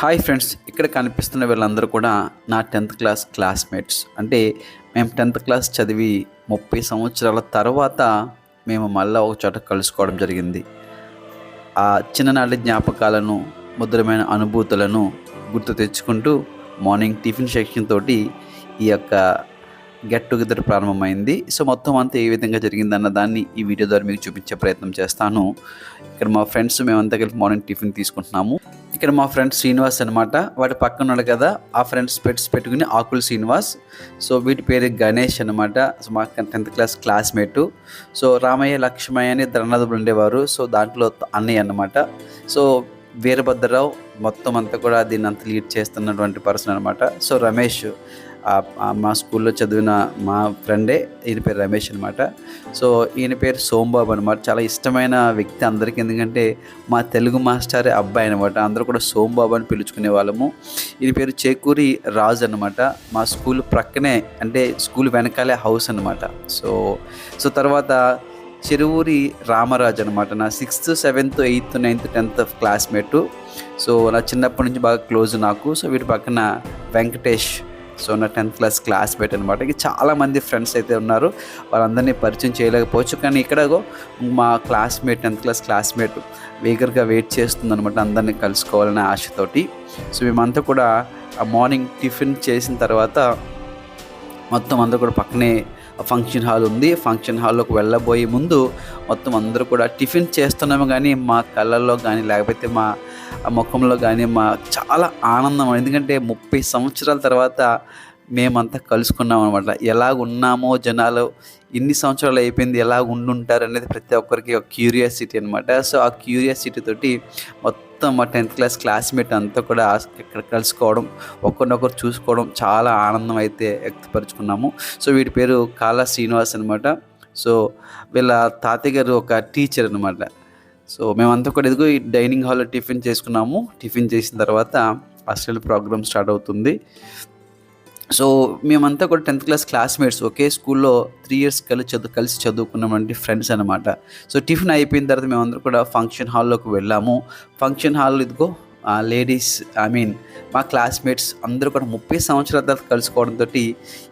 Hi friends ఇక్కడ కనిపిస్తున్న వీళ్ళందరూ కూడా నా టెన్త్ క్లాస్ క్లాస్మేట్స్. అంటే మేము టెన్త్ క్లాస్ చదివి ముప్పై సంవత్సరాల తర్వాత మేము మళ్ళీ ఒక చోట కలుసుకోవడం జరిగింది. ఆ చిన్ననాటి జ్ఞాపకాలను మధురమైన అనుభూతులను గుర్తు తెచ్చుకుంటూ మార్నింగ్ టిఫిన్ సెక్షన్ తోటి ఈ యొక్క గెట్ టుగెదర్ ప్రారంభమైంది. సో మొత్తం అంతా ఏ విధంగా జరిగిందన్న దాన్ని ఈ వీడియో ద్వారా మీకు చూపించే ప్రయత్నం చేస్తాను. ఇక్కడ మా ఫ్రెండ్స్ మేమంతా కలిపి మార్నింగ్ టిఫిన్ తీసుకుంటున్నాము. ఇక్కడ మా ఫ్రెండ్ శ్రీనివాస్ అనమాట వాటి పక్కన ఉన్నాడు కదా ఆ ఫ్రెండ్స్ పెట్స్ పెట్టుకుని ఆకుల్ శ్రీనివాస్. సో వీటి పేరు గణేష్ అనమాట సో మా tenth class classmate. So Ramaiah Lakshmaiah అని ధరణదులు ఉండేవారు. సో దాంట్లో అన్నయ్య అన్నమాట. సో వీరభద్రరావు మొత్తం అంతా కూడా దీన్ని అంత లీడ్ చేస్తున్నటువంటి పర్సన్ అనమాట సో రమేష్. మా స్కూల్లో చదివిన మా ఫ్రెండే ఈయన పేరు రమేష్ అనమాట సో ఈయన పేరు సోంబాబు అనమాట చాలా ఇష్టమైన వ్యక్తి అందరికీ. ఎందుకంటే మా తెలుగు మాస్టర్ అబ్బాయి అనమాట అందరూ కూడా సోంబాబు అని పిలుచుకునే వాళ్ళము. ఈయన పేరు చేకూరి రాజు అనమాట మా స్కూల్ ప్రక్కనే అంటే స్కూల్ వెనకాలే హౌస్ అనమాట సో సో తర్వాత చెరువూరి రామరాజు అనమాట నా sixth seventh eighth ninth tenth classmate. So నా చిన్నప్పటి నుంచి బాగా క్లోజ్ నాకు. సో వీటి పక్కన వెంకటేష్ సో నా టెన్త్ క్లాస్ క్లాస్మేట్ అనమాట ఇక చాలామంది ఫ్రెండ్స్ అయితే ఉన్నారు. వాళ్ళందరినీ పరిచయం చేయలేకపోవచ్చు. కానీ ఇక్కడ మా క్లాస్మేట్ టెన్త్ క్లాస్ క్లాస్మేట్ వేగర్గా వెయిట్ చేస్తుంది అనమాట అందరినీ కలుసుకోవాలనే ఆశతోటి. సో మేమంతా కూడా ఆ మార్నింగ్ టిఫిన్ చేసిన తర్వాత మొత్తం అందరూ కూడా పక్కనే ఫంక్షన్ హాల్ ఉంది. ఫంక్షన్ హాల్లోకి వెళ్ళబోయే ముందు మొత్తం అందరూ కూడా టిఫిన్ చేస్తున్నాము కానీ మా కళ్ళల్లో కానీ లేకపోతే మా ముఖంలో కానీ మా చాలా ఆనందం. ఎందుకంటే ముప్పై సంవత్సరాల తర్వాత మేమంతా కలుసుకున్నాం అనమాట ఎలా ఉన్నామో జనాలు ఇన్ని సంవత్సరాలు అయిపోయింది ఎలా ఉండుంటారు అనేది ప్రతి ఒక్కరికి ఒక క్యూరియాసిటీ అనమాట సో ఆ క్యూరియాసిటీ తోటి మొత్తం మా టెన్త్ క్లాస్ క్లాస్మేట్ అంతా కూడా ఇక్కడ కలుసుకోవడం ఒకరినొకరు చూసుకోవడం చాలా ఆనందం అయితే వ్యక్తపరుచుకున్నాము. సో వీడి పేరు కాలా శ్రీనివాస్ అనమాట సో వీళ్ళ తాతయ్య గారు ఒక టీచర్ అనమాట సో మేమంతా కూడా ఎదుగు ఈ డైనింగ్ హాల్లో టిఫిన్ చేసుకున్నాము. టిఫిన్ చేసిన తర్వాత హాస్టల్ ప్రోగ్రామ్ స్టార్ట్ అవుతుంది. సో మేమంతా కూడా టెన్త్ క్లాస్ క్లాస్మేట్స్ ఒకే స్కూల్లో త్రీ ఇయర్స్ కలిసి చదువు కలిసి చదువుకున్నామంటే ఫ్రెండ్స్ అనమాట సో టిఫిన్ అయిపోయిన తర్వాత మేమందరం కూడా ఫంక్షన్ హాల్లోకి వెళ్ళాము. ఫంక్షన్ హాల్ ఇదిగో లేడీస్ ఐ మీన్ మా క్లాస్మేట్స్ అందరూ కూడా ముప్పై సంవత్సరాల తర్వాత కలుసుకోవడంతో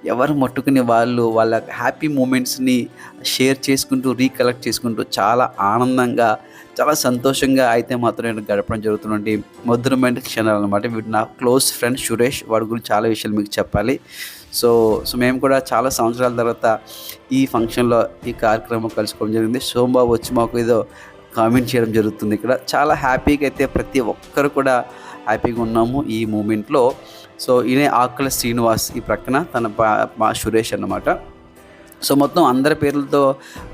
ఎవరు మట్టుకుని వాళ్ళు వాళ్ళ హ్యాపీ మూమెంట్స్ని షేర్ చేసుకుంటూ రీకలెక్ట్ చేసుకుంటూ చాలా ఆనందంగా చాలా సంతోషంగా అయితే మాత్రం నేను గడపడం జరుగుతున్నటువంటి మధురమైన క్షణాలు అనమాట వీడు నా క్లోజ్ ఫ్రెండ్ సురేష్ వాడి గురించి చాలా విషయాలు మీకు చెప్పాలి. సో సో మేము కూడా చాలా సంవత్సరాల తర్వాత ఈ ఫంక్షన్లో ఈ కార్యక్రమం కలుసుకోవడం జరిగింది. సోమబాబు వచ్చి మాకు ఏదో కామెంట్ చేయడం జరుగుతుంది. ఇక్కడ చాలా హ్యాపీగా అయితే ప్రతి ఒక్కరు కూడా హ్యాపీగా ఉన్నాము ఈ మూమెంట్లో. సో ఈయన ఆకుల శ్రీనివాస్ ఈ ప్రక్కన తన పా- మా సురేష్ అన్నమాట. సో మొత్తం అందరి పేర్లతో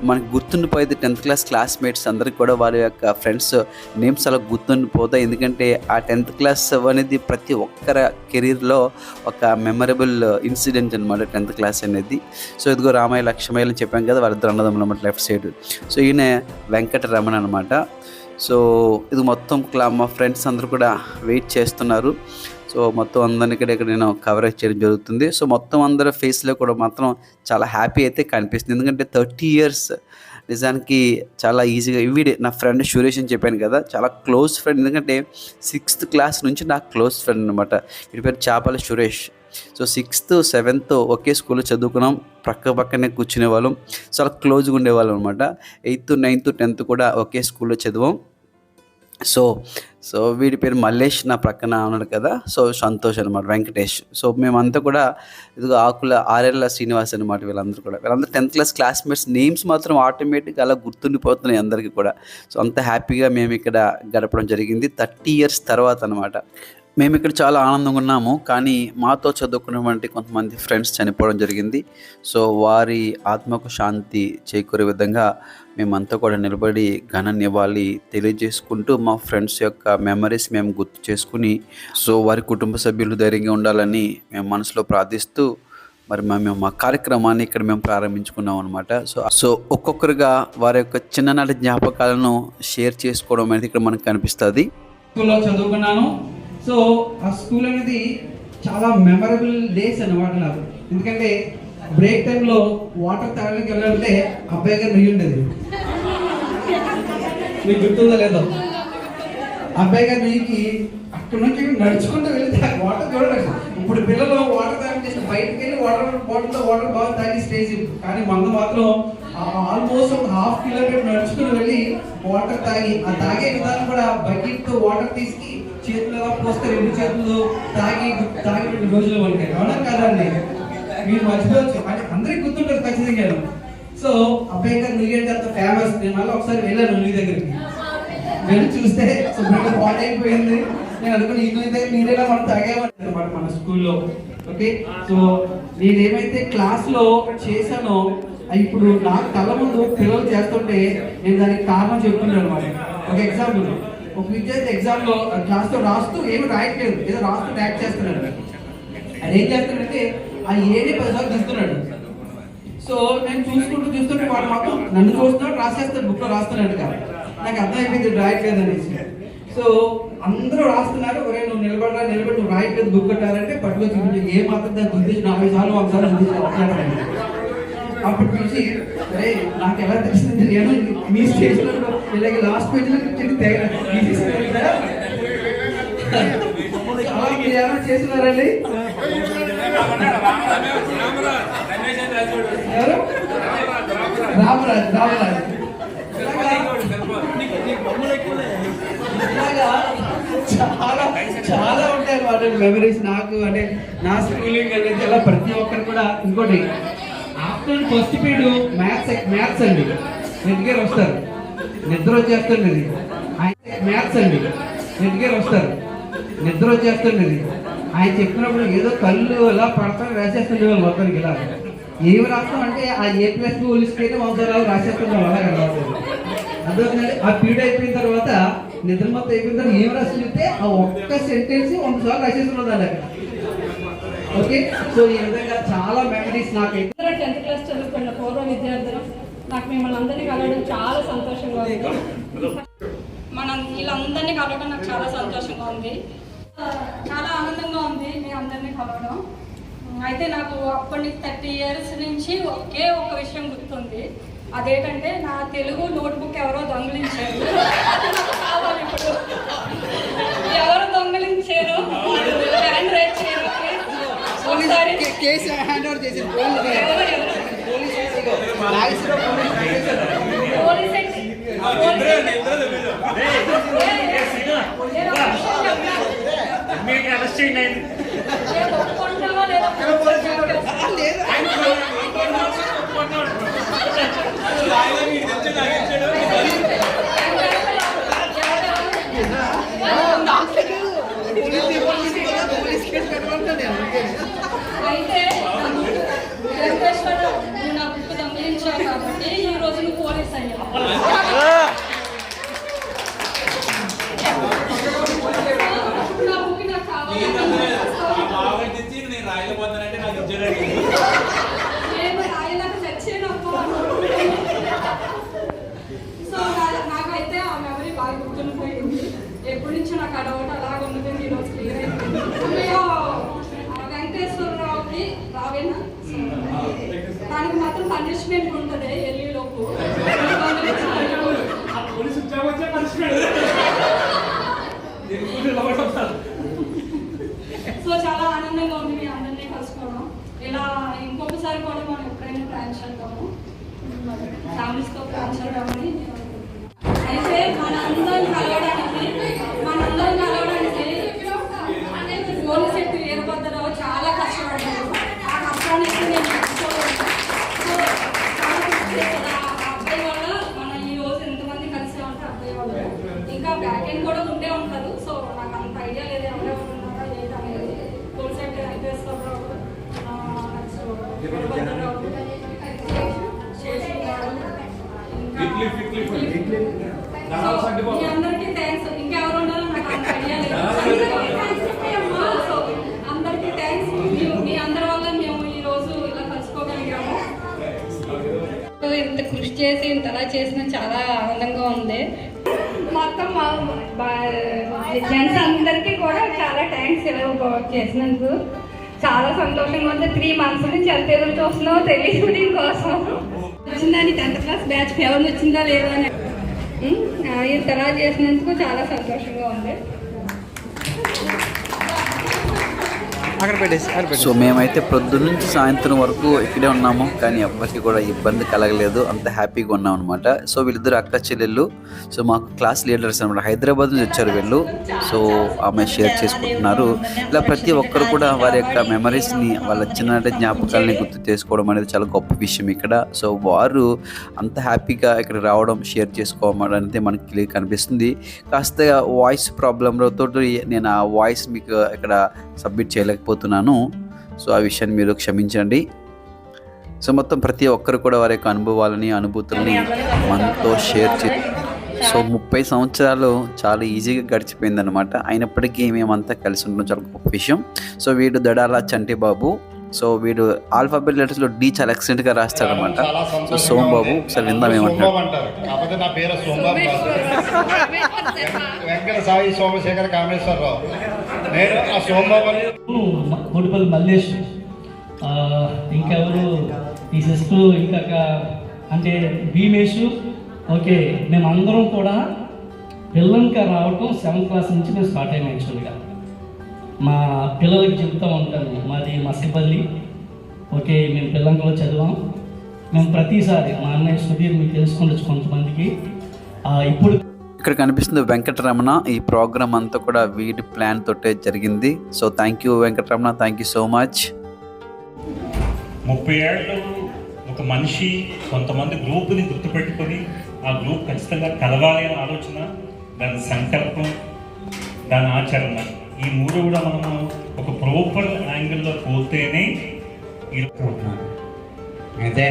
మనకు గుర్తుండిపోయేది టెన్త్ క్లాస్ క్లాస్మేట్స్ అందరికి కూడా వారి యొక్క ఫ్రెండ్స్ నేమ్స్ అలా గుర్తుండిపోతాయి. ఎందుకంటే ఆ టెన్త్ క్లాస్ అనేది ప్రతి ఒక్కరి కెరీర్లో ఒక మెమరబుల్ ఇన్సిడెంట్ అనమాట టెన్త్ క్లాస్ అనేది. సో ఇదిగో రామయ్య లక్ష్మయ్య అని చెప్పాం కదా వాళ్ళిద్దరు అన్నదమ్ములు అనమాట లెఫ్ట్ సైడ్. సో ఈయన వెంకటరమణ అనమాట సో ఇది మొత్తం క్లా మా ఫ్రెండ్స్ అందరూ కూడా వెయిట్ చేస్తున్నారు. సో మొత్తం అందరికీ ఇక్కడ నేను కవరేజ్ చేయడం జరుగుతుంది. సో మొత్తం అందరి ఫేస్లో కూడా మాత్రం చాలా హ్యాపీ అయితే కనిపిస్తుంది. ఎందుకంటే థర్టీ ఇయర్స్ నిజానికి చాలా ఈజీగా వీడే నా ఫ్రెండ్ సురేష్ అని చెప్పాను కదా చాలా క్లోజ్ ఫ్రెండ్ ఎందుకంటే సిక్స్త్ క్లాస్ నుంచి నాకు క్లోజ్ ఫ్రెండ్ అనమాట వీడి పేరు చేపల సురేష్. సో సిక్స్త్ సెవెంత్ ఒకే స్కూల్లో చదువుకున్నాం. ప్రక్క పక్కనే కూర్చునే వాళ్ళం చాలా క్లోజ్గా ఉండేవాళ్ళం అనమాట ఎయిత్ నైన్త్ టెన్త్ కూడా ఒకే స్కూల్లో చదివాం. సో సో వీడి పేరు మల్లేష్ నా ప్రక్కన ఉన్నాడు కదా సో సంతోష్ అనమాట వెంకటేష్. సో మేమంతా కూడా ఇదిగో ఆకుల ఆర్ఎల్ల శ్రీనివాస్ అనమాట వీళ్ళందరూ కూడా. వీళ్ళందరూ టెన్త్ క్లాస్ క్లాస్మేట్స్ నేమ్స్ మాత్రం ఆటోమేటిక్గా అలా గుర్తుండిపోతున్నాయి అందరికీ కూడా. సో అంత హ్యాపీగా మేము ఇక్కడ గడపడం జరిగింది థర్టీ ఇయర్స్ తర్వాత అనమాట మేము ఇక్కడ చాలా ఆనందంగా ఉన్నాము కానీ మాతో చదువుకున్నటువంటి కొంతమంది ఫ్రెండ్స్ చనిపోవడం జరిగింది. సో వారి ఆత్మకు శాంతి చేకూరే విధంగా మేమంతా కూడా నిలబడి ఘన నివాళి తెలియజేసుకుంటూ మా ఫ్రెండ్స్ యొక్క మెమరీస్ మేము గుర్తు చేసుకుని సో వారి కుటుంబ సభ్యులు ధైర్యంగా ఉండాలని మేము మనసులో ప్రార్థిస్తూ మరి మేము మా కార్యక్రమాన్ని ఇక్కడ మేము ప్రారంభించుకున్నాం అనమాట సో సో ఒక్కొక్కరుగా వారి యొక్క చిన్ననాటి జ్ఞాపకాలను షేర్ చేసుకోవడం అనేది ఇక్కడ మనకు కనిపిస్తుంది. స్కూల్లో చదువుకున్నాను. సో ఆ స్కూల్ అనేది చాలా మెమరబుల్ డేస్ అన్నమాట నాకు. ఎందుకంటే బ్రేక్ టైంలో వాటర్ తాగడానికి వెళ్ళాలంటే అబ్బాయి గారు నెయ్యి ఉండేది. మీకు గుర్తుందో లేదో. అబ్బాయి గారి నెయ్యికి అక్కడ నుంచి నడుచుకుంటూ వెళ్తే వాటర్ చూడండి ఇప్పుడు పిల్లలు వాటర్ తాగి చేసిన బయటకు వెళ్ళి వాటర్ బాటిల్తో వాటర్ బాగా తాగి స్టేజ్ కానీ మందు మాత్రం ఆల్మోస్ట్ ఒక హాఫ్ కిలోమీటర్ నడుచుకుని వెళ్ళి వాటర్ తాగి ఆ తాగే విధానం కూడా బకెట్తో వాటర్ తీసుకు చేతిలో పోస్తే రెండు చేతులు తాగి తాగి రోజులు ఉంటాయి అవునా కాదండి మీరు మర్చిపోవచ్చు. అంటే అందరికి గుర్తుంటారు ఖచ్చితంగా సో అబ్బాయి గారు అంత ఫేమస్ నేను మళ్ళీ ఒకసారి వెళ్ళాను నువ్వు దగ్గరికి. వెళ్ళి చూస్తే శుభ్రంగా పాట్ అయిపోయింది. నేను అనుకుని ఈ దగ్గర మీరేలా మనం తాగేవాడి మన స్కూల్లో. ఓకే? సో నేనేమైతే క్లాస్లో చేశానో ఇప్పుడు నా కళ్ళ ముందు పిల్లలు చేస్తుంటే నేను దానికి కారణం చెప్తున్నాను అనమాట. ఒక ఎగ్జాంపుల్ ఒక విద్యార్థి ఎగ్జామ్లో క్లాస్లో రాస్తూ ఏమి రాయట్లేదు. ఏదో రాస్తూ ట్యాక్ చేస్తున్నాడు. అది ఏం చేస్తున్నాడంటే ఆ ఏడే పదిసార్లు తీస్తున్నాడు సో నేను చూసుకుంటూ చూస్తుంటే వాడు మాత్రం నన్ను చూస్తున్నాడు రాసేస్తాడు బుక్లో రాస్తున్నాడు కదా నాకు అర్థమైపోయింది రాయట్లేదు అనేసి. సో అందరూ రాస్తున్నారు ఒరే నువ్వు నిలబడరా నిలబడి నువ్వు రాయట్లేదు బుక్ కట్టాలంటే పట్టుకొని ఏ మాత్రం దాన్ని గుర్తించి నలభై సార్లు ఒకసారి సార్లు గుర్తించి అప్పుడు చూసి అరే నాకు ఎలా తెలిసింది నేను మీ స్టేజ్లో ఇలాగ లాస్ట్ పేజ్లో కూర్చొని ఏమైనా చేస్తున్నారండి? ఎవరు? రామరాజు రామరాజు. చాలా చాలా ఉంటాయి అన్నమాట. మెమరీస్ నాకు అంటే నా స్కూలింగ్ అనేది అలా ప్రతి ఒక్కరు కూడా ఇంకోటి afternoon first period maths maths అండి. ఎడ్గారు వస్తారు? నిద్ర వచ్చేస్తుంది ఆయన మ్యాథ్స్ అండి. ఎడ్గారు వస్తారు? నిద్ర వచ్చేస్తుంది ఆయన చెప్పినప్పుడు ఏదో కళ్ళు ఎలా పడతాను రాసేస్తుంది వాళ్ళు మొత్తానికి ఇలా. ఏమి రాస్తాం అంటే ఆ ఏ ప్లస్ పోలీస్కి వంశరాలు రాసేస్తున్నాం అలా కదా. అర్థమవుతుందండి ఆ పీరియడ్ అయిపోయిన తర్వాత నిద్ర మొత్తం అయిపోయిన తర్వాత ఏం రాసి ఆ ఒక్క సెంటెన్స్ వంద సార్లు రాసేస్తున్నది అలా ఓకే? సో ఈ విధంగా చాలా మెమరీస్ నాకైతే అందరూ టెన్త్ క్లాస్ చదువుకున్న పూర్వ విద్యార్థులు నాకు మిమ్మల్ని అందరినీ కలవడం చాలా సంతోషంగా ఉంది. మన వీళ్ళందరినీ కలవడం నాకు చాలా సంతోషంగా ఉంది. చాలా ఆనందంగా ఉంది మీ అందరినీ కలవడం. అయితే నాకు అప్పటి నుంచి థర్టీ ఇయర్స్ నుంచి ఒకే ఒక విషయం గుర్తుంది. అదేంటంటే నా తెలుగు నోట్బుక్ ఎవరో దొంగిలించారు. కావాలి ఇప్పుడు. ఎవరు దొంగిలించారు? హ్యాండ్ రైట్ చేయరు. ఒకసారి ఎవరు? ఎవరు పోలీస్ అయితే వెంకటేశ్వరరావు నువ్వు నా బుక్ దొంగిలించావు కాబట్టి ఈ రోజు నువ్వు పోలీస్ అయ్యావు నా బుక్ నాకు కావాలి 다 머리 숙제하고 있잖아, 지금. 내가 오늘 먹을 겁니다. అందరికీ థ్యాంక్స్ ఇంకెవరు నాకు అందరికీ థ్యాంక్స్ మీ- మీ అందరి వల్ల మేము ఈ రోజు ఇలా కలుసుకోగలిగాము. ఇంత కృషి చేసి ఇంతలా చేసిన చాలా ఆనందంగా ఉంది. మొత్తం జెంట్స్ అందరికీ కూడా చాలా థ్యాంక్స్ చేసినందుకు. చాలా సంతోషంగా ఉంది. త్రీ మంత్స్ నుంచి ఎంత ఎదురు చూస్తున్నామో తెలియదు దీనికోసం వచ్చిందని టెన్త్ క్లాస్ బ్యాచ్ ఫేవర్ వచ్చిందా లేదా అని. ఉమ్, ఆ, చేసినందుకు చాలా సంతోషంగా ఉంది. అక్కడ పెట్టేసి సో మేమైతే పొద్దున్నుంచి సాయంత్రం వరకు ఇక్కడే ఉన్నాము కానీ ఎవ్వరికి కూడా ఇబ్బంది కలగలేదు. అంత హ్యాపీగా ఉన్నాం అనమాట సో వీళ్ళిద్దరు అక్క చెల్లెళ్ళు సో మాకు క్లాస్ లీడర్స్ అనమాట హైదరాబాద్ నుంచి వచ్చారు వీళ్ళు. సో ఆమె షేర్ చేసుకుంటున్నారు. ఇలా ప్రతి ఒక్కరు కూడా వారి యొక్క మెమరీస్ని వాళ్ళ చిన్ననాటి జ్ఞాపకాలని గుర్తు చేసుకోవడం అనేది చాలా గొప్ప విషయం ఇక్కడ. సో వారు అంత హ్యాపీగా ఇక్కడ రావడం షేర్ చేసుకోవడం అనేది మనకి క్లియర్ కనిపిస్తుంది. కాస్త వాయిస్ ప్రాబ్లంతో నేను ఆ వాయిస్ మీకు ఇక్కడ సబ్మిట్ చేయలేకపోతున్నాను సో ఆ విషయాన్ని మీరు క్షమించండి. సో మొత్తం ప్రతి ఒక్కరు కూడా వారి యొక్క అనుభవాలని అనుభూతుల్ని మనతో షేర్ చే సో ముప్పై సంవత్సరాలు చాలా ఈజీగా గడిచిపోయిందనమాట అయినప్పటికీ మేమంతా కలిసి ఉండడం చాలా గొప్ప విషయం. సో వీడు దడాల చంటి బాబు సో వీడు ఆల్ఫాబెట్ లెటర్స్లో డి చాలా ఎక్సలెంట్గా రాస్తాడనమాట సో సోమ్ బాబు. ఒకసారి విందాం ఏమంటాడు సోమబాబు అంటారు కాకపోతే నా పేరు సోమబాబు కాదు. వెంకట సాయి సోమశేఖర కామేశ్వరరావు. నేను ఆ సోమబాబు కోటిపల్లి మల్లేష్. ఇంకెవరు? ఈ సిస్టర్ ఇంకా అంటే భీమేష్. ఓకే మేము అందరం కూడా పిల్లలకి రావటం సెవెంత్ క్లాస్ నుంచి మేము స్టార్ట్ అయ్యాం యాక్చువల్గా. మా పిల్లలకి చెప్తూ ఉంటాను మాది మసిపల్లి ఓకే మేము పిల్లంకలో చదివాం. మేము ప్రతిసారి మా అన్నయ్య సుధీర్ మీకు తెలుసుకుండొచ్చు కొంతమందికి. ఇప్పుడు ఇక్కడ కనిపిస్తుంది వెంకటరమణ. ఈ ప్రోగ్రామ్ అంతా కూడా వీడి ప్లాన్ తోటే జరిగింది. So thank you Venkataramana. Thank you so much. ముప్పై ఏళ్ళు ఒక మనిషి కొంతమంది గ్రూప్ని గుర్తుపెట్టుకొని ఆ గ్రూప్ ఖచ్చితంగా కలవాలి అనే ఆలోచన దాని సంకల్పం దాని ఆచరణ. ఈ మూడు కూడా మనము ఒక ప్రాపర్ యాంగిల్లో పోతేనే ఈ అదే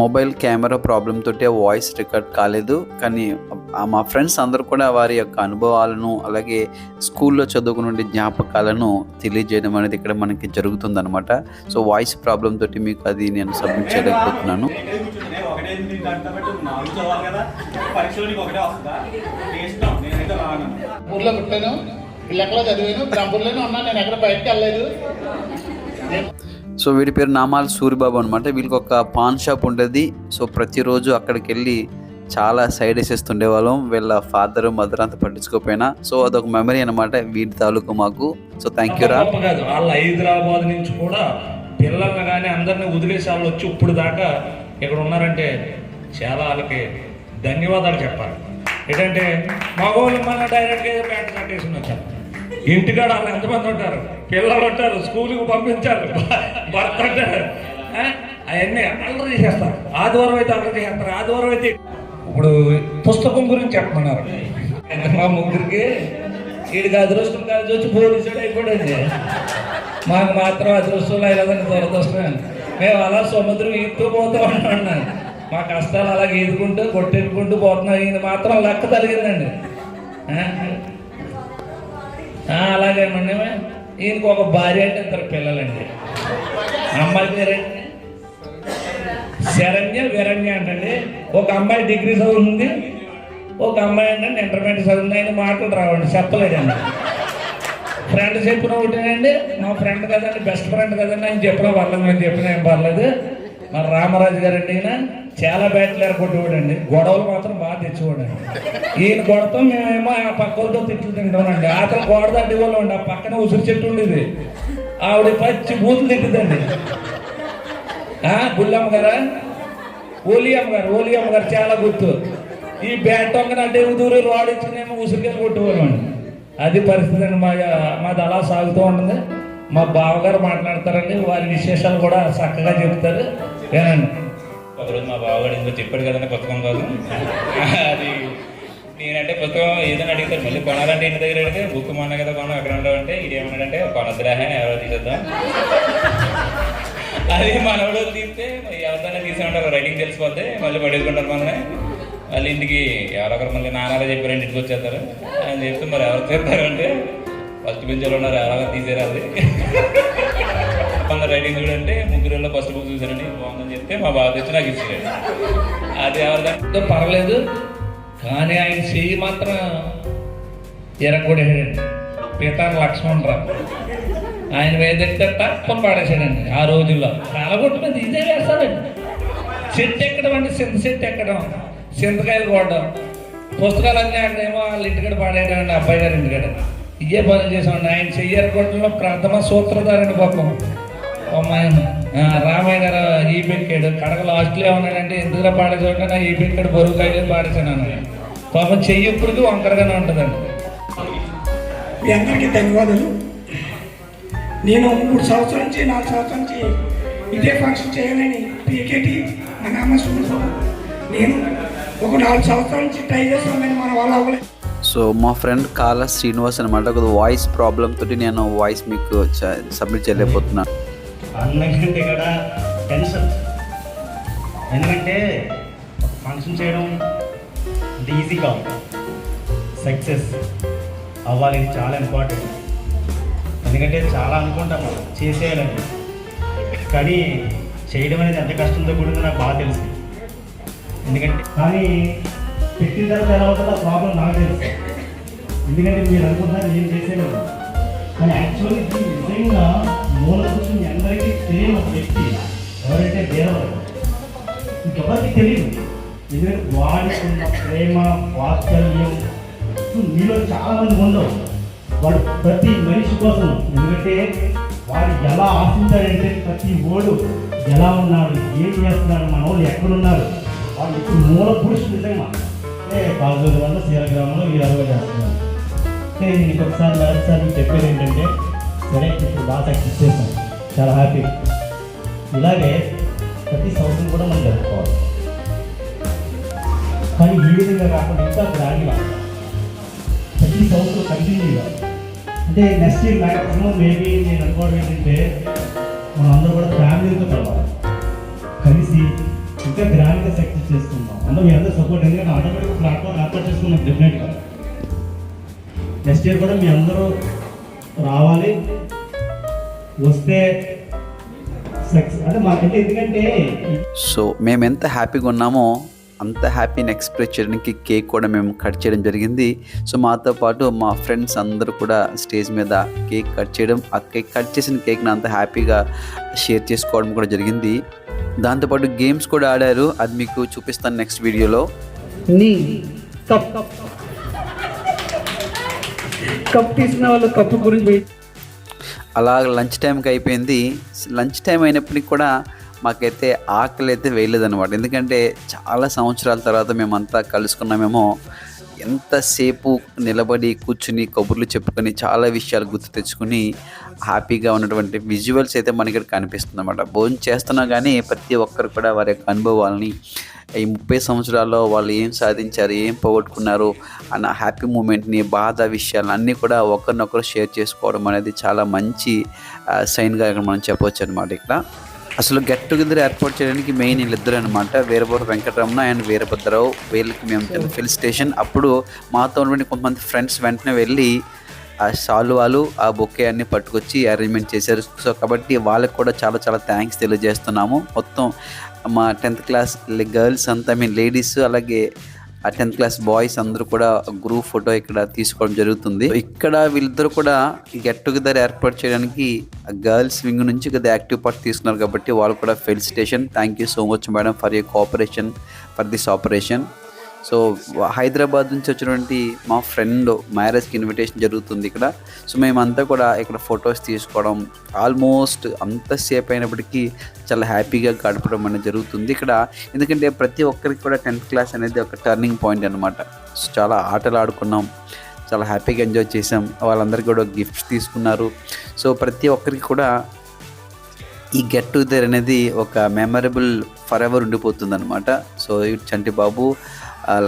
మొబైల్ కెమెరా ప్రాబ్లం తోటే వాయిస్ రికార్డ్ కాలేదు. కానీ మా ఫ్రెండ్స్ అందరూ కూడా వారి యొక్క అనుభవాలను అలాగే స్కూల్లో చదువుకునే జ్ఞాపకాలను తెలియజేయడం అనేది ఇక్కడ మనకి జరుగుతుందన్నమాట. సో వాయిస్ ప్రాబ్లం తోటి మీకు అది నేను సబ్మిట్ చేయలేకపోతున్నాను. ఒకటే ఊర్లో పుట్టాను పిల్లకలో చదివాను బ్రహ్మపురిలోనే ఉన్నాను నేను ఎక్కడ బయటకు వెళ్ళలేదు. సో వీడి పేరు నామాల్ సూరిబాబు అనమాట వీళ్ళకి ఒక పాన్ షాప్ ఉండేది. సో ప్రతిరోజు అక్కడికి వెళ్ళి చాలా సైడ్ వేసేస్తుండే వాళ్ళం. వీళ్ళ ఫాదర్ మదర్ అంతా పట్టించుకోపోయినా సో అదొక మెమరీ అనమాట వీటి తాలూకు మాకు. సో థ్యాంక్ యూ రా. గొప్ప హైదరాబాద్ నుంచి కూడా పిల్లల్ని కానీ అందరినీ వదిలేసి వాళ్ళు వచ్చి ఇప్పుడు దాకా ఇక్కడ ఉన్నారంటే చాలా వాళ్ళకి ధన్యవాదాలు చెప్పాలి. ఏంటంటే మగవాళ్ళు మన డైరెక్ట్గా ప్యాంట్ షర్ట్ వేసుకుని వచ్చారు ఇంటికాడ వాళ్ళు ఎంతమంది ఉంటారు? పిల్లలు ఉంటారు స్కూల్కి పంపించారు భర్త ఉంటారు అవన్నీ అల్లరి చేసేస్తారు ఆదివారం అయితే అల్లరి చేస్తారు ఆదివారం అయితే ఇప్పుడు పుస్తకం గురించి చెప్పమన్నారు. మా ముగ్గురికి వీడికి అదృష్టం కాదు వచ్చి పోలీసుడు అయిపోయింది మాకు మాత్రం అదృష్టం లేదని దురదృష్టం. మేము అలా సముద్రం ఈదుతూ పోతూ ఉంటున్నాం మా కష్టాలు అలా ఈదుకుంటూ కొట్టెట్టుకుంటూ పోతున్నాం. ఈయన మాత్రం లెక్క తరిగిందండి అలాగే ఆ, ఈయనకు ఒక భార్య అంటే ఇద్దరు పిల్లలండి. అమ్మాయి పేరండి శరణ్య వీరణ్య అంటండి. ఒక అమ్మాయి డిగ్రీ చదువుతుంది ఒక అమ్మాయి అంటే ఇంటర్మీడియట్ చదువుతుంది. ఆయన మాటలు రావండి చెప్పలేదండి ఫ్రెండ్ చెప్పిన ఒకటేనండి మా ఫ్రెండ్ కదండి బెస్ట్ ఫ్రెండ్ కదండి ఆయన చెప్పిన పర్లేదు మేము చెప్పిన ఏం పర్లేదు. మన రామరాజు గారు అండి ఈయన. చాలా బ్యాట్లు కొట్టేవాడండి. గొడవలు మాత్రం బాగా తెచ్చేవాడండి. ఈయన కొడతాం మేమేమో ఆ పక్కలతో తిట్లు తింటామండి. అతను గోడ దాటేవాళ్ళు అండి ఆ పక్కన ఉసిరి చెట్టు ఉండేది. ఆవిడ పచ్చి బూతులు తిట్టుదండి ఆ, బుల్లమ్మ గారా? ఓలియమ్మ గారు ఓలియమ్మ గారు చాలా గుర్తు. ఈ బ్యాట్ టొంగన అంటే దూరం రాడ్ ఇచ్చినేమో ఉసిరికాయలు కొట్టేవాళ్ళం అది పరిస్థితి అండి. మా మాది అలా సాగుతూ ఉంటుంది. మా బావగారు మాట్లాడతారండి. వారి విశేషాలు కూడా చక్కగా చెప్తారు. ఏనండి ఒకరోజు మా బావగాడు ఇంకో చెప్పాడు కదండి పుస్తకం కోసం. అది నేనంటే పుస్తకం ఏదైనా అడిగితే మళ్ళీ కొనాలంటే ఇంటి దగ్గర అడిగితే బుక్ మొన్న కదా కొనం ఎక్కడ ఉండవంటే అంటే ఇది ఏమన్నాడంటే కొనద్దురా ఎవరో తీసేద్దాం. అది మనవడు తీస్తే ఎవరిదైనా తీసేమంటారు రైటింగ్ తెలిసిపోతే మళ్ళీ పడేసుకుంటారు మనల్ని మళ్ళీ ఇంటికి ఎవరొకరు మళ్ళీ నాన్నగా చెప్పారు ఇంటికి వచ్చేస్తారు. అని చెప్తే మరి ఎవరు చేస్తారు అంటే ఫస్ట్ బెంచ్లో ఉన్నారు ఎవరో తీసేరాలి కొందరు రైటింగ్ చూడంటే ముగ్గురులో ఫస్ట్ బుక్ చూసారండి బాగుందని చెప్తే మా బావ తెచ్చి నాకు ఇచ్చాడు. అది ఎవరిదా పర్లేదు కానీ ఆయన చెయ్యి మాత్రం ఎరగొడేసాడండి లక్ష్మణ్ రా. ఆయన వేదెత్తే తప్పని పాడేశాడండి ఆ రోజుల్లో. కాలగొట్టు మీద ఇదే వేస్తాడండి. చెట్టు ఎక్కడం అంటే సింత చెట్టు ఎక్కడం చింతకాయలు కొట్టడం. పుస్తకాలన్నీ అక్కడేమో వాళ్ళ ఇంటికాడ పాడేయడం అబ్బాయి గారి ఇంటికాడ. ఇవే పనులు చేసామండి ఆయన చెయ్యి కొట్టడంలో ప్రథమ సూత్రధారణ పాపం. రామయ్య గారు ఈ పెట్టాడు కడక లాస్ట్లో ఉన్నాడంటే ఎందుకు పాడేసాడు నా ఈ పెట్టాడు బరువు కాయలేదు పాడేసాను అన్నాడు. పాపం చెయ్యి ఇప్పటికీ వంకరగానే ఉంటుందండి మీ అందరికీ ధన్యవాదాలు. నేను మూడు సంవత్సరాల నుంచి నాలుగు సంవత్సరాల నుంచి ఇదే ఫంక్షన్ చేయాలని పీకేటి నామ సుబ్రహ్మ. నేను ఒక నాలుగు సంవత్సరాల నుంచి ట్రై చేస్తాను కానీ మన వాళ్ళు అవ్వలేదు సో మా ఫ్రెండ్ కాల శ్రీనివాస్ అనమాట ఒక వాయిస్ ప్రాబ్లం తోటి నేను వాయిస్ మీకు సబ్మిట్ చేయలేకపోతున్నాను. అందరికంటే కూడా టెన్షన్. ఎందుకంటే ఫంక్షన్ చేయడం అంత ఈజీ కాదు. సక్సెస్ అవ్వాలి ఇది చాలా ఇంపార్టెంట్. ఎందుకంటే చాలా అనుకుంటాం మనం చేసేయాలని. కానీ చేయడం అనేది ఎంత కష్టంతో కూడిందో నాకు బాగా తెలుసు. ఎందుకంటే కానీ పెట్టిన తర్వాత ఎలా ఉంటుందో ప్రాబ్లం నాకు తెలుసు. ఎందుకంటే మీరు అనుకుంటున్నారు నేను చేసేయలేదు కానీ యాక్చువల్లీ ఇది నిజంగా మూల కూర్చుని అందరికీ తెలియని ఒక వ్యక్తి ఎవరైతే దేవరాడు ఇంకెవరికి తెలియదు. ఎందుకంటే వాడికి ఉన్న ప్రేమ వాత్సల్యం మీలో చాలా మంది ఉండవు. వాడు ప్రతి మనిషి కోసం ఎందుకంటే వాడు ఎలా ఆశించాడంటే ప్రతి ఓడు ఎలా ఉన్నాడు ఏం చేస్తున్నాడు మన వాళ్ళు ఎక్కడున్నారు. వాళ్ళు ఇప్పుడు మూల పురుషులు నిజంగా ఏ బాగోదు వల్ల సీర గ్రామంలో ఈ అరవై చేస్తున్నారు నేను ఇంకొకసారి మరొకసారి సార్ చెప్పేది ఏంటంటే సరే ఇప్పుడు బాగా సక్సెస్ చేసాం చాలా హ్యాపీ. ఇలాగే ప్రతి సంవత్సరం కూడా మనం జరుపుకోవాలి. కానీ ఈ విధంగా కాకుండా ఇంకా గ్రాండ్గా ప్రతి సంవత్సరం కంటిన్యూగా. అంటే నెక్స్ట్ ఇయర్ మ్యాక్సిమం మేబీ నేను అనుకోవడం ఏంటంటే మనం అందరూ కూడా ఫ్యామిలీతో కలవాలి. కలిసి ఇంకా గ్రాండ్గా సక్సెస్ చేసుకుందాం. అందరూ మీ అందరూ సపోర్ట్ ఎందుకంటే ఆటోమేటిక్ ప్లాట్ఫామ్ ఏర్పాటు చేసుకున్నాం డెఫినెట్గా నెక్స్ట్ ఇయర్ కూడా మీ అందరూ రావాలి. వస్తే సో మేము ఎంత హ్యాపీగా ఉన్నామో అంత హ్యాపీని ఎక్స్ప్రెస్ చేయడానికి కేక్ కూడా మేము కట్ చేయడం జరిగింది. సో మాతో పాటు మా ఫ్రెండ్స్ అందరూ కూడా స్టేజ్ మీద కేక్ కట్ చేయడం ఆ కేక్ కట్ చేసిన కేక్ని అంత హ్యాపీగా షేర్ చేసుకోవడం కూడా జరిగింది. దాంతోపాటు గేమ్స్ కూడా ఆడారు. అది మీకు చూపిస్తాను నెక్స్ట్ వీడియోలో. నీ కప్పు తీసిన వాళ్ళు కప్పు గురించి అలా లంచ్ టైంకి అయిపోయింది. లంచ్ టైం అయినప్పటికీ కూడా మాకైతే ఆకలి అయితే వేయలేదన్నమాట. ఎందుకంటే చాలా సంవత్సరాల తర్వాత మేమంతా కలుసుకున్నామేమో. ఎంతసేపు నిలబడి కూర్చుని కబుర్లు చెప్పుకొని చాలా విషయాలు గుర్తు తెచ్చుకుని హ్యాపీగా ఉన్నటువంటి విజువల్స్ అయితే మనకి ఇక్కడ కనిపిస్తుంది అనమాట భోజనం చేస్తున్నా కానీ ప్రతి ఒక్కరు కూడా వారి యొక్క అనుభవాలని ఈ ముప్పై సంవత్సరాల్లో వాళ్ళు ఏం సాధించారు ఏం పోగొట్టుకున్నారు అన్న హ్యాపీ మూమెంట్ని బాధ విషయాలు అన్నీ కూడా ఒకరినొకరు షేర్ చేసుకోవడం అనేది చాలా మంచి సైన్గా ఇక్కడ మనం చెప్పవచ్చు అనమాట ఇక్కడ. అసలు గెట్ టుగెదర్ ఏర్పాటు చేయడానికి మెయిన్ వీళ్ళిద్దరు అనమాట వీరభద్ర వెంకటరమణ అండ్ వీరభద్రరావు. వీళ్ళకి మేము ఫిల్ స్టేషన్. అప్పుడు మాతో ఉన్నటువంటి కొంతమంది ఫ్రెండ్స్ వెంటనే వెళ్ళి ఆ శాలువాలు ఆ బొకే అన్ని పట్టుకొచ్చి అరేంజ్మెంట్ చేశారు. సో కాబట్టి వాళ్ళకి కూడా చాలా చాలా థ్యాంక్స్ తెలియజేస్తున్నాము. మొత్తం మా టెన్త్ క్లాస్ గర్ల్స్ అంతా ఐ మీన్ లేడీస్ అలాగే ఆ టెన్త్ క్లాస్ బాయ్స్ అందరూ కూడా గ్రూప్ ఫోటో ఇక్కడ తీసుకోవడం జరుగుతుంది. ఇక్కడ వీళ్ళిద్దరు కూడా గెట్ టుగెదర్ ఏర్పాటు చేయడానికి గర్ల్స్ వింగ్ నుంచి కదా యాక్టివ్ పార్ట్ తీసుకున్నారు కాబట్టి వాళ్ళు కూడా felicitation thank you so much madam for your cooperation for this operation so Hyderabad నుంచి వచ్చినటువంటి మా ఫ్రెండ్ మ్యారేజ్కి ఇన్విటేషన్ జరుగుతుంది ఇక్కడ. సో మేమంతా కూడా ఇక్కడ ఫొటోస్ తీసుకోవడం ఆల్మోస్ట్ అంతసేపు అయినప్పటికీ చాలా హ్యాపీగా గడపడం అనేది జరుగుతుంది ఇక్కడ. ఎందుకంటే ప్రతి ఒక్కరికి కూడా టెన్త్ క్లాస్ అనేది ఒక టర్నింగ్ పాయింట్ అనమాట సో చాలా ఆటలు ఆడుకున్నాం చాలా హ్యాపీగా ఎంజాయ్ చేసాం వాళ్ళందరికీ కూడా గిఫ్ట్స్ తీసుకున్నారు. సో ప్రతి ఒక్కరికి కూడా ఈ గెట్ టుగెదర్ అనేది ఒక మెమరబుల్ ఫర్ ఎవర్ ఉండిపోతుంది అనమాట so Chanti Babu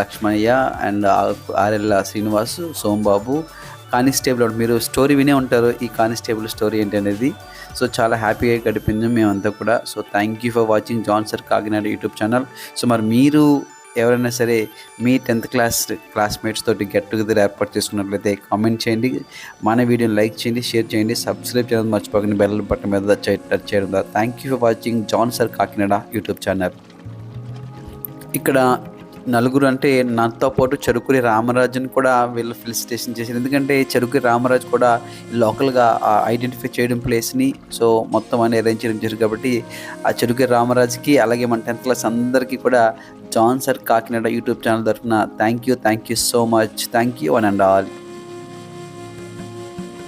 Lakshmanaiah and RL Srinivas Sombabu constable. మీరు స్టోరీ వినే ఉంటారు ఈ కానిస్టేబుల్ స్టోరీ ఏంటి అనేది సో చాలా హ్యాపీగా గడిపింది మేమంతా కూడా. So thank you for watching John sir Kakinada YouTube channel so మరి మీరు ఎవరైనా సరే మీ టెన్త్ క్లాస్ క్లాస్మేట్స్ తోటి గెట్ టుగెదర్ ఏర్పాటు చేసుకున్నట్లయితే కామెంట్ చేయండి. మన వీడియోని లైక్ చేయండి షేర్ చేయండి సబ్స్క్రైబ్ చేయడం మర్చిపోకండి. బెల్ బటన్ మీద టచ్ చేయడం thank you for watching John sir Kakinada YouTube channel ఇక్కడ నలుగురు అంటే నాతో పాటు చెరుకురి రామరాజుని కూడా వీళ్ళు ఫెలిసిటేషన్ చేశారు. ఎందుకంటే చెరుకురి రామరాజు కూడా లోకల్గా ఐడెంటిఫై చేయడం ప్లేస్ని సో మొత్తం అని అరేంజ్ చేయడం జరిగింది కాబట్టి ఆ చెరుకురి రామరాజుకి అలాగే మన టెన్త్ క్లాస్ అందరికీ కూడా John sir Kakinada YouTube channel తరఫున thank you thank you so much thank you one and all